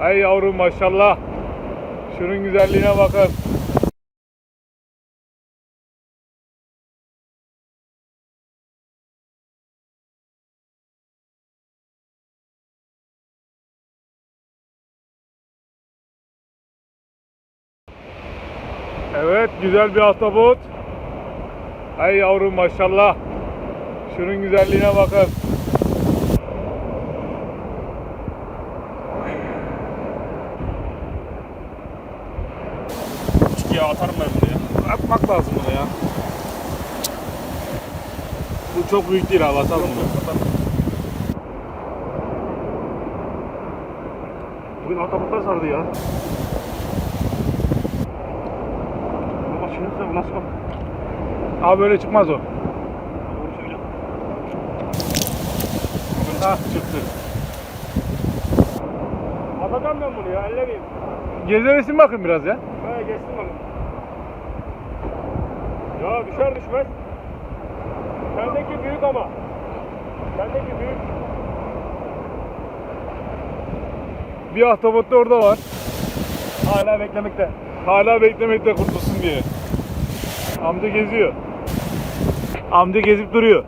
Hay yavrum maşallah. Şunun güzelliğine bakın. Evet güzel bir ahtapot. Hay yavrum maşallah. Şunun güzelliğine bakın. Ya atarım ben bunu ya. Atmak lazım bunu ya. Bu çok büyük değil abi atalım bunu. Bugün ahtapotlar sardı ya. Şimdi bu nasıl bak? Abi böyle çıkmaz o. Ah çıktı. Atacağım ben bunu ya ellemeyeyim. Gezemesin bakın biraz ya. Böyle geçsin bakın. Düşer düşmez. Sendeki büyük ama. Sendeki büyük. Bir ahtapot da orada var. Hala beklemekte. Hala beklemekte kurtulsun diye. Amca geziyor. Amca gezip duruyor.